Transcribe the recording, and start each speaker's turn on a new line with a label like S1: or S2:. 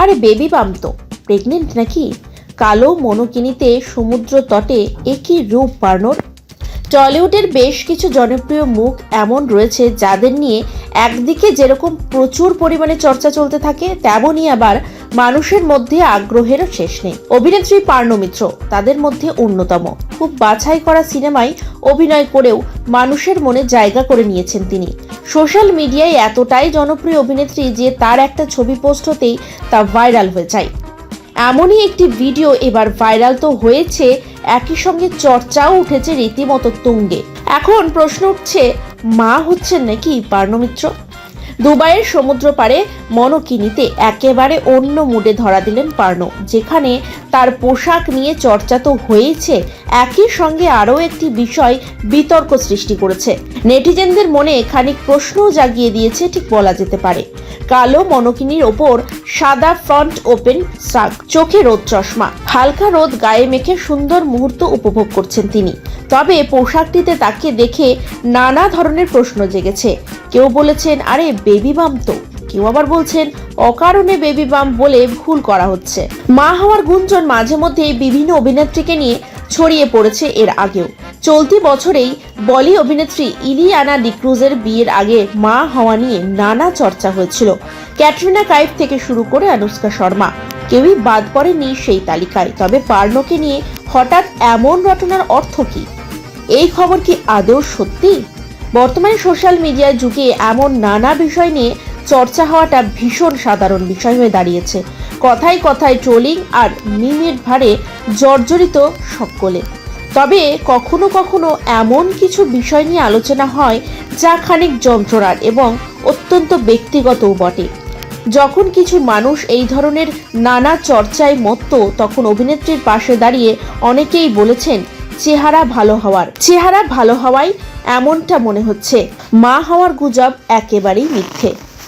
S1: আরে বেবি পাম তো। প্রেগনেন্ট নাকি? কালো মনোকিনিতে সমুদ্র তটে একই রূপ, পার্নোর। টলিউডের বেশ কিছু জনপ্রিয় মুখ এমন রয়েছে যাদের নিয়ে একদিকে যেরকম প্রচুর পরিমাণে চর্চা চলতে থাকে, তেমনই আবার মানুষের মধ্যে আগ্রহেরও শেষ নেই। অভিনেত্রী পার্ণ মিত্র তাদের মধ্যে অন্যতম। খুব বাছাই করা সিনেমায় অভিনয় করেও মানুষের মনে জায়গা করে নিয়েছেন তিনি। সোশ্যাল মিডিয়ায় এতটাই জনপ্রিয় অভিনেত্রী যে তার একটা ছবি পোস্ট হতেই তা ভাইরাল হয়ে যায়। এমনই একটি ভিডিও এবার ভাইরাল তো হয়েছে, একই সঙ্গে চর্চাও উঠেছে রীতিমতো তুঙ্গে। এখন প্রশ্ন উঠছে, মা হচ্ছেন নাকি পার্ণমিত্র দুবাইয়ের সমুদ্র পাড়ে মনকিনিতে একেবারে অন্য মুডে ধরা দিলেন পার্নো, যেখানে তার পোশাক নিয়ে চর্চা তো হয়েছে। একই সঙ্গে আরও একটি বিষয় বিতর্ক সৃষ্টি করেছে। নেটিজেনদের মনে খানিক প্রশ্নও জাগিয়ে দিয়েছে, ঠিক বলা যেতে পারে। কালো মনকিনির ওপর সাদা ফ্রন্ট ওপেন সাক চোখে রোদ চশমা, হালকা রোদ গায়ে মেখে সুন্দর মুহূর্ত উপভোগ করছেন তিনি। তবে পোশাকটিতে তাকে দেখে নানা ধরনের প্রশ্ন জেগেছে। কেউ বলেছেন, আরে বেবি বাম তো। কেউ আবার বলছেন, অকারণে বেবি বাম বলে ভুল করা হচ্ছে। মা হওয়ার গুঞ্জন মাঝে মধ্যে বিভিন্ন অভিনেত্রীকে নিয়ে ছড়িয়ে পড়েছে এর আগেও। চলতি বছরেই বলি অভিনেত্রী ইলিয়ানা ডিক্রুজের বিয়ের আগে মা হওয়া নিয়ে নানা চর্চা হয়েছিল। ক্যাটরিনা কাইফ থেকে শুরু করে অনুষ্কা শর্মা। কেউই বাদ পড়েনি সেই তালিকায়। তবে পার্নোকে নিয়ে হঠাৎ এমন রটনার অর্থ কি? এই খবর কি আদৌ সত্যি? বর্তমানে সোশ্যাল মিডিয়ার যুগে এমন নানা বিষয় নিয়ে চর্চা হওয়াটা ভীষণ সাধারণ বিষয় হয়ে দাঁড়িয়েছে। কথায় কথায় ট্রোলিং আর মিমের ভারে জর্জরিত সকলে। তবে কখনো কখনো এমন কিছু বিষয় নিয়ে আলোচনা হয় যা খানিক যন্ত্রণার এবং অত্যন্ত ব্যক্তিগতও বটে। যখন কিছু মানুষ এই ধরনের নানা চর্চায় মত্ত, তখন অভিনেত্রীর পাশে দাঁড়িয়ে অনেকেই বলেছেন, চেহারা ভালো হওয়ার। চেহারা ভালো হওয়ায় এমনটা মনে হচ্ছে। মা হওয়ার গুজব একেবারেই মিথ্যে।